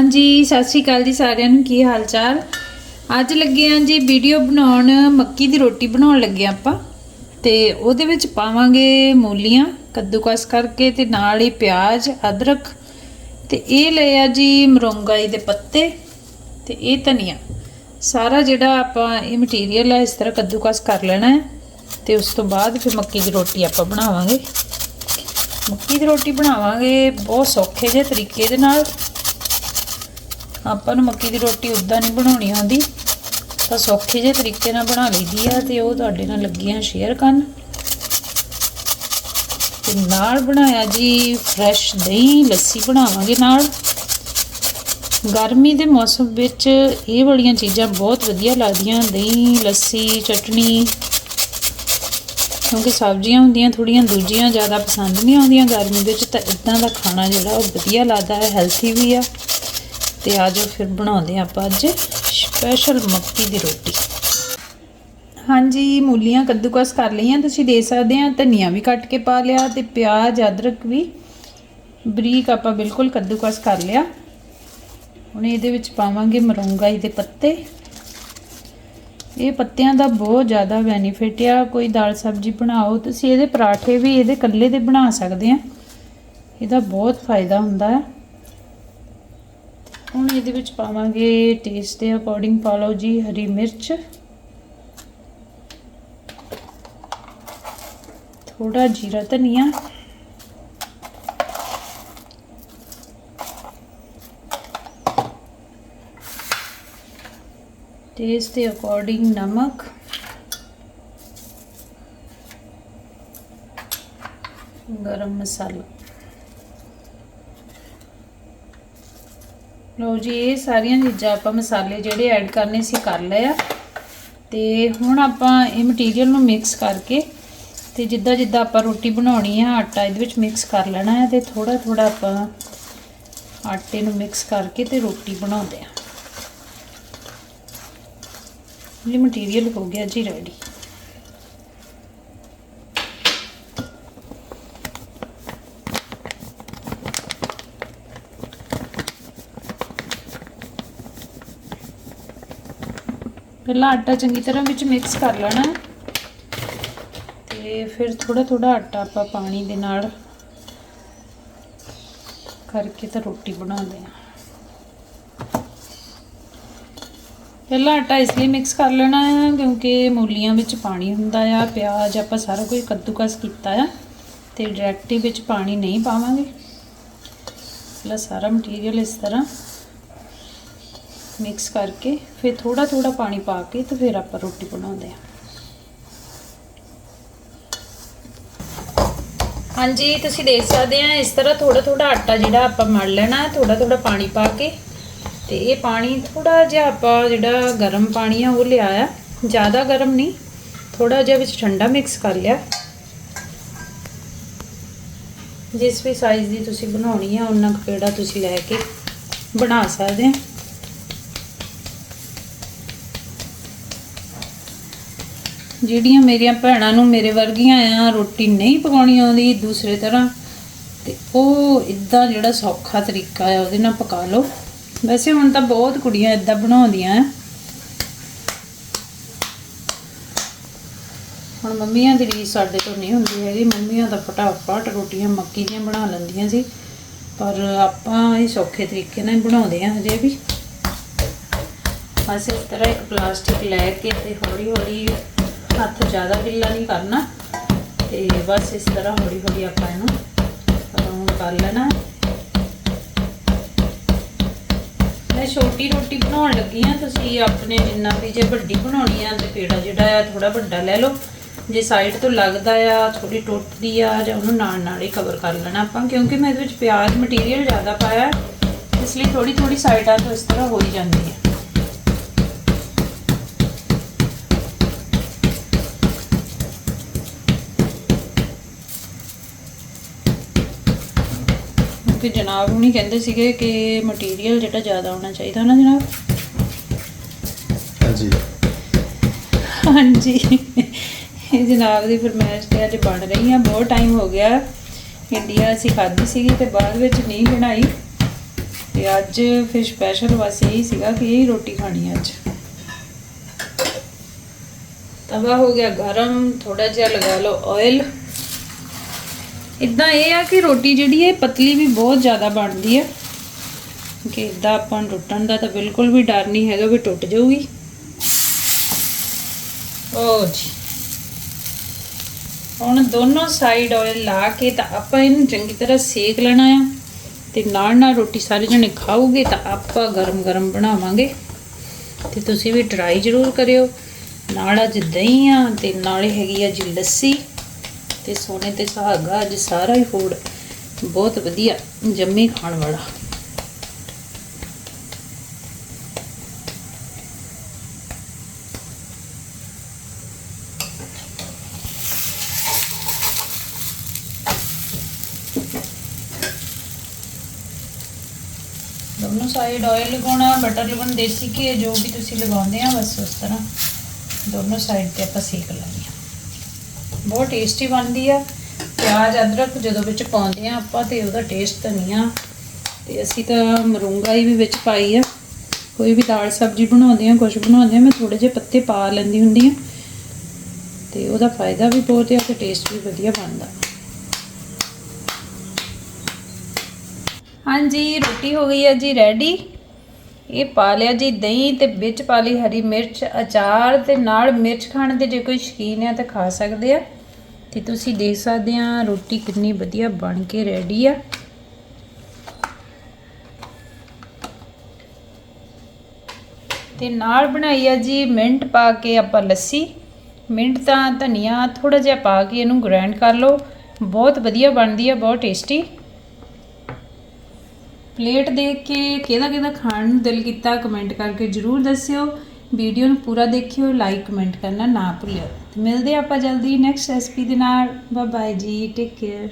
ਹਾਂਜੀ, ਸਤਿ ਸ਼੍ਰੀ ਅਕਾਲ ਜੀ ਸਾਰਿਆਂ ਨੂੰ, ਕੀ ਹਾਲ ਚਾਲ ਅੱਜ ਲੱਗੇ ਆਂ ਜੀ ਵੀਡੀਓ ਬਣਾਉਣ, ਮੱਕੀ ਦੀ ਰੋਟੀ ਬਣਾਉਣ ਲੱਗੇ ਆਂ ਆਪਾਂ। ਤੇ ਉਹਦੇ ਵਿੱਚ ਪਾਵਾਂਗੇ ਮੂਲੀਆਂ, ਕੱਦੂਕਸ ਕਰਕੇ ਤੇ ਨਾਲ ਹੀ ਪਿਆਜ਼, ਅਦਰਕ। ਤੇ ਇਹ ਲਏ ਆ ਜੀ ਮਰੋਂਗਾਈ ਦੇ ਪੱਤੇ ਤੇ ਇਹ ਧਨੀਆ। ਸਾਰਾ ਜਿਹੜਾ ਆਪਾਂ ਇਹ ਮਟੀਰੀਅਲ ਹੈ ਇਸ ਤਰ੍ਹਾਂ ਕੱਦੂਕਸ ਕਰ ਲੈਣਾ ਹੈ। ਤੇ ਉਸ ਤੋਂ ਬਾਅਦ ਫਿਰ ਮੱਕੀ ਦੀ ਰੋਟੀ ਆਪਾਂ ਬਣਾਵਾਂਗੇ। ਮੱਕੀ ਦੀ ਰੋਟੀ ਬਣਾਵਾਂਗੇ ਬਹੁਤ ਸੌਖੇ ਜਿਹੇ ਤਰੀਕੇ ਦੇ ਨਾਲ। ਆਪਾਂ ਨੂੰ ਮੱਕੀ ਦੀ ਰੋਟੀ ਉਦਾਂ ਨਹੀਂ ਬਣਾਉਣੀ ਆਉਂਦੀ। ਤਾਂ ਸੌਖੇ ਜਿਹੇ ਤਰੀਕੇ ਨਾਲ ਬਣਾ ਲਈਦੀ ਆ ਤੇ ਉਹ ਤੁਹਾਡੇ ਨਾਲ ਲੱਗੀਆਂ ਸ਼ੇਅਰ ਕਰਨ। ਤੇ ਨਾਲ ਬਣਾਇਆ ਜੀ ਫਰੈਸ਼ ਦਹੀਂ, ਲੱਸੀ ਬਣਾਵਾਂਗੇ ਨਾਲ। ਗਰਮੀ ਦੇ ਮੌਸਮ ਵਿੱਚ ਇਹ ਵਾਲੀਆਂ ਚੀਜ਼ਾਂ ਬਹੁਤ ਵਧੀਆ ਲੱਗਦੀਆਂ, ਦਹੀਂ, ਲੱਸੀ ਚਟਣੀ ਕਿਉਂਕਿ ਸਬਜ਼ੀਆਂ ਹੁੰਦੀਆਂ ਥੋੜੀਆਂ ਦੂਜੀਆਂ ਜ਼ਿਆਦਾ ਪਸੰਦ ਨਹੀਂ ਆਉਂਦੀਆਂ ਗਰਮੀ ਵਿੱਚ, ਤਾਂ ਇਦਾਂ ਦਾ ਖਾਣਾ ਜਿਹੜਾ ਉਹ ਵਧੀਆ ਲੱਗਦਾ ਹੈ ਹੈਲਥੀ ਵੀ ਆ। ਤੇ ਆਜੋ ਫਿਰ ਬਣਾਉਂਦੇ ਹਾਂ ਆਪਾਂ ਅੱਜ ਸਪੈਸ਼ਲ ਮੱਕੀ ਦੀ ਰੋਟੀ। ਹਾਂਜੀ, ਮੂਲੀਆਂ ਕੱਦੂਕਸ ਕਰ ਲਈਆਂ, ਤੁਸੀਂ ਦੇ ਸਕਦੇ ਆ ਧਨੀਆ ਵੀ ਕੱਟ ਕੇ ਪਾ ਲਿਆ ਤੇ ਪਿਆਜ਼, ਅਦਰਕ ਵੀ। ਬਰੀਕ ਆਪਾਂ ਬਿਲਕੁਲ ਕੱਦੂਕਸ ਕਰ ਲਿਆ। ਹੁਣ ਇਹਦੇ ਵਿੱਚ ਪਾਵਾਂਗੇ ਮਰੋਂਗਾਈ ਦੇ ਪੱਤੇ। ਇਹ ਪੱਤਿਆਂ ਦਾ ਬਹੁਤ ਜ਼ਿਆਦਾ ਬੈਨੀਫਿਟ ਆ। ਕੋਈ ਦਾਲ ਸਬਜ਼ੀ ਬਣਾਓ, ਤੁਸੀਂ ਇਹਦੇ ਪਰਾਠੇ ਵੀ ਇਹਦੇ ਕੱਲੇ ਦੇ ਬਣਾ ਸਕਦੇ ਆ। ਇਹਦਾ ਬਹੁਤ ਫਾਇਦਾ ਹੁੰਦਾ ਹੈ ਹੁਣ ਇਹਦੇ ਵਿੱਚ ਪਾਵਾਂਗੇ ਟੇਸਟ ਦੇ ਅਕੋਰਡਿੰਗ ਪਾ ਲਓ ਜੀ ਹਰੀ ਮਿਰਚ। ਥੋੜਾ ਜੀਰਾ ਧਨੀਆ। ਟੇਸਟ ਦੇ ਅਕੋਰਡਿੰਗ ਨਮਕ। ਗਰਮ ਮਸਾਲਾ। ਲਓ ਜੀ, ਇਹ ਸਾਰੀਆਂ ਚੀਜ਼ਾਂ ਆਪਾਂ ਮਸਾਲੇ ਜਿਹੜੇ ਐਡ ਕਰਨੇ ਸੀ ਕਰ ਲਏ ਆ। ਤੇ ਹੁਣ ਆਪਾਂ ਇਹ ਮਟੀਰੀਅਲ ਨੂੰ ਮਿਕਸ ਕਰਕੇ ਤੇ ਜਿੱਦਾਂ ਜਿੱਦਾਂ ਆਪਾਂ ਰੋਟੀ ਬਣਾਉਣੀ ਆ, ਆਟਾ ਇਹਦੇ ਵਿੱਚ ਮਿਕਸ ਕਰ ਲੈਣਾ ਹੈ ਤੇ ਥੋੜਾ ਥੋੜਾ ਆਪਾਂ ਆਟੇ ਨੂੰ ਮਿਕਸ ਕਰਕੇ ਤੇ ਰੋਟੀ ਬਣਾਉਂਦੇ ਆ। ਇਹ ਮਟੀਰੀਅਲ ਹੋ ਗਿਆ ਜੀ ਰੈਡੀ ਪਹਿਲਾਂ ਆਟਾ ਚੰਗੀ ਤਰ੍ਹਾਂ ਵਿੱਚ ਮਿਕਸ ਕਰ ਲੈਣਾ ਹੈ। ਤੇ ਫਿਰ ਥੋੜਾ ਥੋੜਾ ਆਟਾ ਆਪਾਂ ਪਾਣੀ ਦੇ ਨਾਲ ਕਰਕੇ ਤਾਂ ਰੋਟੀ ਬਣਾਉਂਦੇ ਆ ਪਹਿਲਾਂ ਆਟਾ ਇਸ ਲਈ ਮਿਕਸ ਕਰ ਲੈਣਾ ਹੈ ਕਿਉਂਕਿ ਮੂਲੀਆਂ ਵਿੱਚ ਪਾਣੀ ਹੁੰਦਾ ਆ, ਪਿਆਜ਼ ਆਪਾਂ ਸਾਰਾ ਕੁਝ ਕੱਦੂਕਸ ਕੀਤਾ ਆ ਤੇ ਡਾਇਰੈਕਟ ਹੀ ਵਿੱਚ ਪਾਣੀ ਨਹੀਂ ਪਾਵਾਂਗੇ। ਪਹਿਲਾਂ ਸਾਰਾ ਮਟੀਰੀਅਲ ਇਸ ਤਰ੍ਹਾਂ ਮਿਕਸ ਕਰਕੇ ਫਿਰ ਥੋੜਾ ਥੋੜਾ ਪਾਣੀ ਪਾ ਕੇ ਤੇ ਫਿਰ ਆਪਾਂ ਰੋਟੀ ਬਣਾਉਂਦੇ ਆ ਹਾਂਜੀ, ਤੁਸੀਂ ਦੇਖ ਸਕਦੇ ਆ ਇਸ ਤਰ੍ਹਾਂ ਥੋੜਾ ਥੋੜਾ ਆਟਾ ਜਿਹੜਾ ਆਪਾਂ ਮੜ ਲੈਣਾ ਥੋੜਾ ਥੋੜਾ ਪਾਣੀ ਪਾ ਕੇ ਤੇ ਇਹ ਪਾਣੀ ਥੋੜਾ ਜਿਹਾ ਆਪਾਂ ਜਿਹੜਾ ਗਰਮ ਪਾਣੀ ਆ ਉਹ ਲਿਆ ਆ। ਜ਼ਿਆਦਾ ਗਰਮ ਨਹੀਂ ਥੋੜਾ ਜਿਹਾ ਵਿੱਚ ਠੰਡਾ ਮਿਕਸ ਕਰ ਲਿਆ। ਜਿਸ ਵੀ ਸਾਈਜ਼ ਦੀ ਤੁਸੀਂ ਬਣਾਉਣੀ ਆ, ਉਹਨਾਂ ਪੇੜਾ ਤੁਸੀਂ ਲੈ ਕੇ ਬਣਾ ਸਕਦੇ ਆ ਜਿਹੜੀਆਂ ਮੇਰੀਆਂ ਭੈਣਾਂ ਨੂੰ ਮੇਰੇ ਵਰਗੀਆਂ ਆ, ਰੋਟੀ ਨਹੀਂ ਪਕਾਉਣੀ ਆਉਂਦੀ ਦੂਸਰੇ ਤਰ੍ਹਾਂ, ਤੇ ਉਹ ਇਦਾਂ ਜਿਹੜਾ ਸੌਖਾ ਤਰੀਕਾ ਹੈ ਉਹਦੇ ਨਾਲ ਪਕਾ ਲਓ। ਵੈਸੇ ਹੁਣ ਤਾਂ ਬਹੁਤ ਕੁੜੀਆਂ ਇਦਾਂ ਬਣਾਉਂਦੀਆਂ ਆ। ਹੁਣ ਮੰਮੀਆਂ ਦੀ ਰੀਸ ਸਾਡੇ ਤੋਂ ਨਹੀਂ ਹੁੰਦੀ ਹੈਗੀ, ਮੰਮੀਆਂ ਤਾਂ ਫਟਾਫਟ ਰੋਟੀਆਂ ਮੱਕੀ ਦੀਆਂ ਬਣਾ ਲੈਂਦੀਆਂ ਸੀ, ਪਰ ਆਪਾਂ ਇਹ ਸੌਖੇ ਤਰੀਕੇ ਨਾਲ ਬਣਾਉਂਦੇ ਆ ਹਜੇ ਵੀ। ਬਸ ਇਸ ਤਰ੍ਹਾਂ ਇੱਕ ਪਲਾਸਟਿਕ ਲੈ ਕੇ ਤੇ ਹੌਲੀ ਹੌਲੀ ਹੱਥ ਜ਼ਿਆਦਾ ਗਿੱਲਾ ਨਹੀਂ ਕਰਨਾ। ਤੇ ਬਸ ਇਸ ਤਰ੍ਹਾਂ ਹੌਲੀ ਹੌਲੀ ਆਪਾਂ ਇਹਨੂੰ ਰਾਉਂਡ ਕਰ ਲੈਣਾ। ਮੈਂ ਛੋਟੀ ਰੋਟੀ ਬਣਾਉਣ ਲੱਗੀ ਆ ਤੁਸੀਂ ਆਪਣੇ ਜਿੰਨਾ ਵੀ ਜੇ ਵੱਡੀ ਬਣਾਉਣੀ ਆ, ਤੇ ਪੇੜਾ ਜਿਹੜਾ ਆ ਥੋੜਾ ਵੱਡਾ ਲੈ ਲਓ। ਜੇ ਸਾਈਡ ਤੋਂ ਲੱਗਦਾ ਆ ਥੋੜੀ ਟੁੱਟਦੀ ਆ, ਜਾਂ ਉਹਨੂੰ ਨਾਲ ਨਾਲ ਹੀ ਕਵਰ ਕਰ ਲੈਣਾ ਆਪਾਂ, ਕਿਉਂਕਿ ਮੈਂ ਇਹਦੇ ਵਿੱਚ ਪਿਆਜ਼ ਮਟੀਰੀਅਲ ਜ਼ਿਆਦਾ ਪਾਇਆ, ਇਸ ਲਈ ਥੋੜੀ ਥੋੜੀ ਸਾਈਡਾਂ ਤੋਂ ਇਸ ਤਰ੍ਹਾਂ ਹੋ ਹੀ ਜਾਂਦੀ ਹੈ ਕਿ ਜਨਾਬ ਹੁਣੀ ਕਹਿੰਦੇ ਸੀਗੇ ਕਿ ਮਟੀਰੀਅਲ ਜਿਹੜਾ ਜ਼ਿਆਦਾ ਹੋਣਾ ਚਾਹੀਦਾ ਨਾ ਜਨਾਬ। ਹਾਂਜੀ। ਹਾਂਜੀ। ਇਹ ਜਨਾਬ ਦੀ ਫਰਮਾਇਸ਼ ਤੇ ਅੱਜ ਬਣ ਰਹੀ ਆ ਬਹੁਤ ਟਾਈਮ ਹੋ ਗਿਆ। ਇੰਡੀਆ ਅਸੀਂ ਖਾਧੀ ਸੀਗੀ ਤੇ ਬਾਅਦ ਵਿੱਚ ਨਹੀਂ ਬਣਾਈ। ਤੇ ਅੱਜ ਫਿਰ ਸਪੈਸ਼ਲ ਬਸ ਇਹੀ ਸੀਗਾ ਕਿ ਇਹ ਰੋਟੀ ਖਾਣੀ ਅੱਜ। ਤਵਾ ਹੋ ਗਿਆ ਗਰਮ ਥੋੜਾ ਜਿਹਾ ਲਗਾ ਲਓ ਆਇਲ ਇਦਾਂ ਇਹ ਆ ਕਿ ਰੋਟੀ ਜਿਹੜੀ ਹੈ ਪਤਲੀ ਵੀ ਬਹੁਤ ਜ਼ਿਆਦਾ ਬਣਦੀ ਹੈ। ਕਿ ਇਦਾਂ ਆਪਾਂ ਟੁੱਟਣ ਦਾ ਤਾਂ ਬਿਲਕੁਲ ਵੀ ਡਰ ਨਹੀਂ ਹੈਗਾ ਵੀ ਟੁੱਟ ਜਾਊਗੀ। ਓ ਜੀ। ਹੁਣ ਦੋਨੋਂ ਸਾਈਡ ਆਇਲ ਲਾ ਕੇ ਤਾਂ ਆਪਾਂ ਇਹਨੂੰ ਚੰਗੀ ਤਰ੍ਹਾਂ ਸੇਕ ਲੈਣਾ ਆ। ਤੇ ਨਾਲ ਨਾਲ ਰੋਟੀ ਸਾਰੇ ਜਣੇ ਖਾਓਗੇ ਤਾਂ ਆਪਾਂ ਗਰਮ ਗਰਮ ਬਣਾਵਾਂਗੇ। ਤੇ ਤੁਸੀਂ ਵੀ ਟਰਾਈ ਜ਼ਰੂਰ ਕਰਿਓ। ਨਾਲ ਅੱਜ ਦਹੀਂ ਆ ਤੇ ਨਾਲੇ ਹੈਗੀ ਆ ਜੀ ਲੱਸੀ। ਤੇ ਸੋਨੇ ਤੇ ਸੁਹਾਗਾ, ਅੱਜ ਸਾਰਾ ਹੀ ਫੂਡ। ਬਹੁਤ ਵਧੀਆ, ਜੰਮੀ ਖਾਣ ਵਾਲਾ। ਦੋਨੋਂ ਸਾਈਡ ਆਇਲ ਲਗਾਉਣਾ ਬਟਰ ਲਗਾਉਣਾ, ਦੇਸੀ ਘੀ ਜੋ ਵੀ ਤੁਸੀਂ ਲਗਾਉਂਦੇ ਆ, ਬਸ ਉਸ ਤਰ੍ਹਾਂ ਦੋਨੋਂ ਸਾਈਡ ਤੇ ਆਪਾਂ ਸੇਕ ਲੈਣੀ ਆ। ਬਹੁਤ ਟੇਸਟੀ ਬਣਦੀ ਆ। ਪਿਆਜ਼, ਅਦਰਕ ਜਦੋਂ ਵਿੱਚ ਪਾਉਂਦੇ ਆ ਆਪਾਂ ਤੇ ਉਹਦਾ ਟੇਸਟ ਧਨੀਆ। ਤੇ ਅਸੀਂ ਤਾਂ ਮਰੂੰਗਾਈ ਵੀ ਵਿੱਚ ਪਾਈ ਆ। ਕੋਈ ਵੀ ਦਾਲ ਸਬਜ਼ੀ ਬਣਾਉਂਦੇ ਆ ਕੁਝ ਬਣਾਉਂਦੇ ਆ, ਮੈਂ ਥੋੜੇ ਜਿਹੇ ਪੱਤੇ ਪਾ ਲੈਂਦੀ ਹੁੰਦੀ ਆ। ਤੇ ਉਹਦਾ ਫਾਇਦਾ ਵੀ ਬਹੁਤ ਆ ਤੇ ਟੇਸਟ ਵੀ ਵਧੀਆ ਬਣਦਾ। ਹਾਂਜੀ, ਰੋਟੀ ਹੋ ਗਈ ਹੈ ਜੀ ਰੈਡੀ ਇਹ ਪਾ ਲਿਆ ਜੀ, ਦਹੀਂ ਤੇ ਵਿੱਚ ਪਾ ਲਈ ਹਰੀ ਮਿਰਚ, ਅਚਾਰ ਤੇ ਨਾਲ ਮਿਰਚ ਖਾਣ ਦੇ ਜੇ ਕੋਈ ਸ਼ੌਕੀਨ ਹੈ ਤਾਂ ਖਾ ਸਕਦੇ ਆ। ਤੇ ਤੁਸੀਂ ਦੇਖ ਸਕਦੇ ਆ, ਰੋਟੀ ਕਿੰਨੀ ਵਧੀਆ ਬਣ ਕੇ ਰੈਡੀ ਆ। ਤੇ ਨਾਲ ਬਣਾਈ ਆ ਜੀ ਮਿੰਟ ਪਾ ਕੇ ਆਪਾਂ ਲੱਸੀ। ਮਿੰਟ ਤਾਂ ਧਨੀਆ ਥੋੜਾ ਜਿਹਾ ਪਾ ਕੇ ਇਹਨੂੰ ਗ੍ਰਾਈਂਡ ਕਰ ਲਓ। ਬਹੁਤ ਵਧੀਆ ਬਣਦੀ ਆ, ਬਹੁਤ ਟੇਸਟੀ ਪਲੇਟ ਦੇਖ ਕੇ ਕਿਹਦਾ ਕਿਹਦਾ ਖਾਣ ਨੂੰ ਦਿਲ ਕੀਤਾ ਕਮੈਂਟ ਕਰਕੇ ਜਰੂਰ ਦੱਸਿਓ। ਵੀਡੀਓ ਨੂੰ ਪੂਰਾ ਦੇਖਿਓ ਲਾਈਕ ਕਮੈਂਟ ਕਰਨਾ ਨਾ ਭੁੱਲਿਓ। ਤੇ ਮਿਲਦੇ ਆਪਾਂ ਜਲਦੀ ਨੈਕਸਟ ਰੈਸਪੀ ਦੇ ਨਾਲ। ਬਾਏ ਬਾਏ ਜੀ ਟੇਕ ਕੇਅਰ